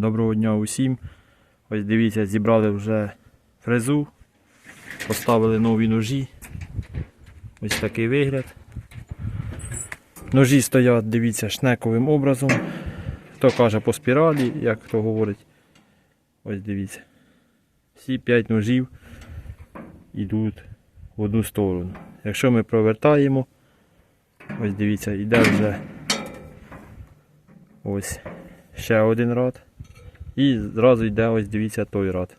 Доброго дня усім. Ось дивіться, зібрали вже фрезу, поставили нові ножі. Ось такий вигляд. Ножі стоять, дивіться, шнековим образом. Хто каже по спіралі, як хто говорить. Ось дивіться. Всі 5 ножів йдуть в одну сторону. Якщо ми провертаємо, ось дивіться, йде вже ось ще один рад. І зразу йде ось дивіться той рад.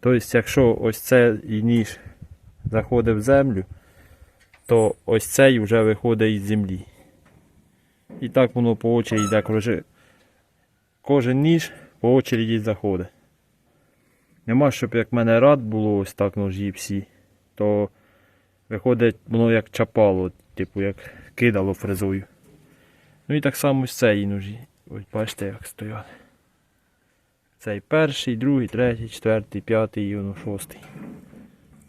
Тобто, якщо ось цей ніж заходить в землю, то ось цей вже виходить із землі. І так воно по очереді йде. Кожен, кожен ніж по очереді заходить. Нема, щоб як в мене рад було ось так ножі всі, то виходить воно як чапало, типу як кидало фрезою. Ну і так само з цієї ножі. Ось бачите, як стоять. Цей перший, другий, третій, четвертий, п'ятий і шостий.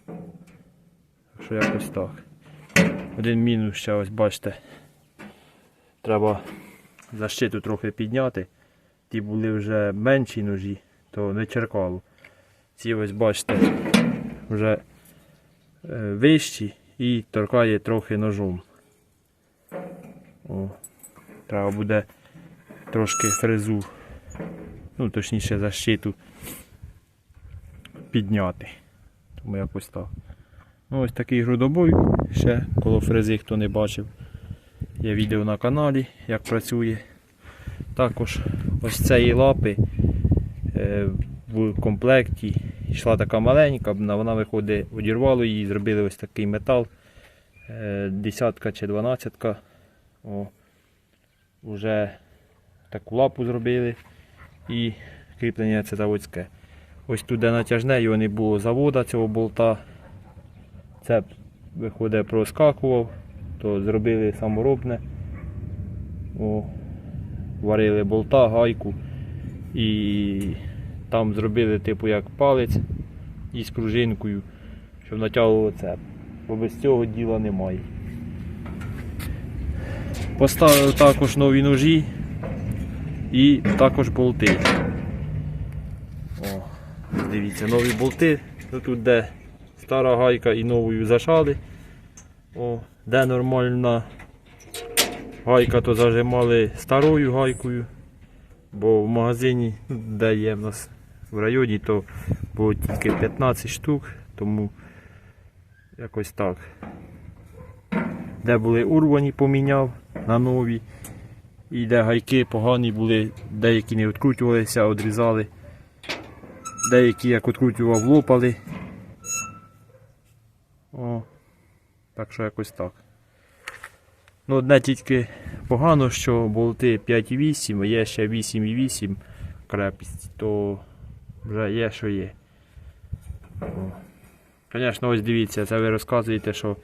Так що якось так. Один мінус ще ось бачите. Треба защиту трохи підняти. Ті були вже менші ножі, то не черкало. Ці ось бачите вже е, вищі і торкає трохи ножом. О, треба буде трошки фрезу, ну точніше защиту підняти. Тому якось так. Ну, ось такий грудобой. Ще коло фрези, хто не бачив. Є відео на каналі, як працює. Також ось цієї лапи е, в комплекті йшла така маленька, вона виходить, одірвало її, зробили ось такий метал. е, Десятка чи дванадцятка. Уже таку лапу зробили і кріплення це заводське. Ось тут де натяжне, його не було завода цього болта. Це виходить проскакував, то зробили саморобне. О, варили болта, гайку і там зробили типу як палець із пружинкою, щоб натягувало цеп. Бо без цього діла немає. Поставив також нові ножі і також болти. О, дивіться, нові болти. Ну, тут де стара гайка і новою зашали. О, де нормальна гайка, то зажимали старою гайкою. Бо в магазині, де є в нас в районі, то було тільки 15 штук, тому якось так. Де були урвані, поміняв на нові. І де гайки погані були, деякі не відкручувалися, відрізали. Деякі як відкручував, лопали. О, так що якось так. Ну, одне тільки погано, що болти 5,8, а є ще 8,8 крепість, то вже є, що є. Звісно, ось дивіться, це ви розказуєте, що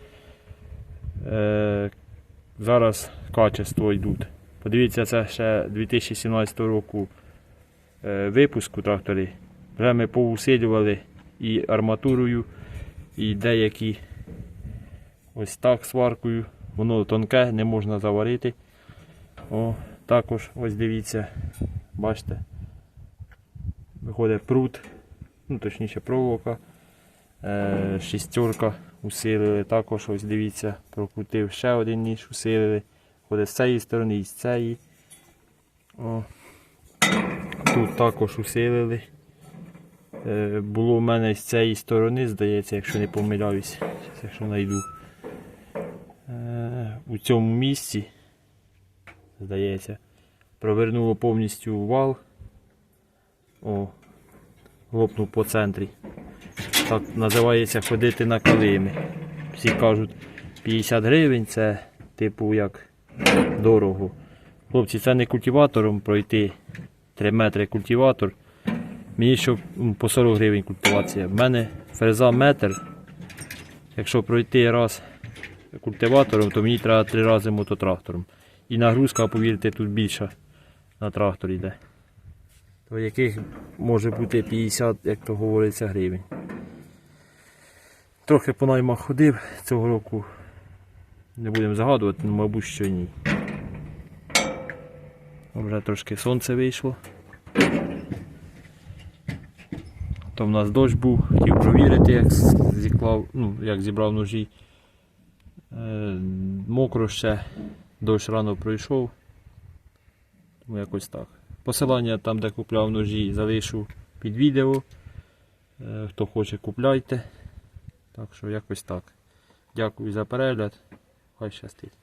е, зараз качество йдуть. Подивіться, це ще 2017 року е, випуску трактори. Вже ми поусилювали і арматурою, і деякі ось так сваркою. Воно тонке, не можна заварити. О, також ось дивіться, бачите, виходить прут, ну точніше проволока, е, шістерка усилили. Також ось дивіться, прокрутив ще один ніж, усилили. Ходить з цієї сторони і з цієї. О. Тут також усилили. Е, було в мене з цієї сторони, здається, якщо не помиляюсь, якщо знайду. Е, у цьому місці, здається, провернуло повністю вал. О, лопнув по центрі. Так називається ходити на килимі. Всі кажуть 50 гривень це типу як дорого. Хлопці, це не культиватором пройти 3 метри культиватор. Мені м, по 40 гривень культивація. В мене фреза метр. Якщо пройти раз культиватором, то мені треба три рази мототрактором. І нагрузка, повірте, тут більша на тракторі йде. То яких може бути 50, як то говориться, гривень. Трохи по наймах ходив цього року. Не будемо загадувати, але мабуть, що ні. Вже трошки сонце вийшло. То в нас дощ був, хотів провірити, як зіклав, ну, як зібрав ножі. Е, мокро ще, дощ рано пройшов. Тому якось так. Посилання там, де купляв ножі, залишу під відео. Е, Хто хоче, купляйте. Так що якось так. Дякую за перегляд. Хай щастить.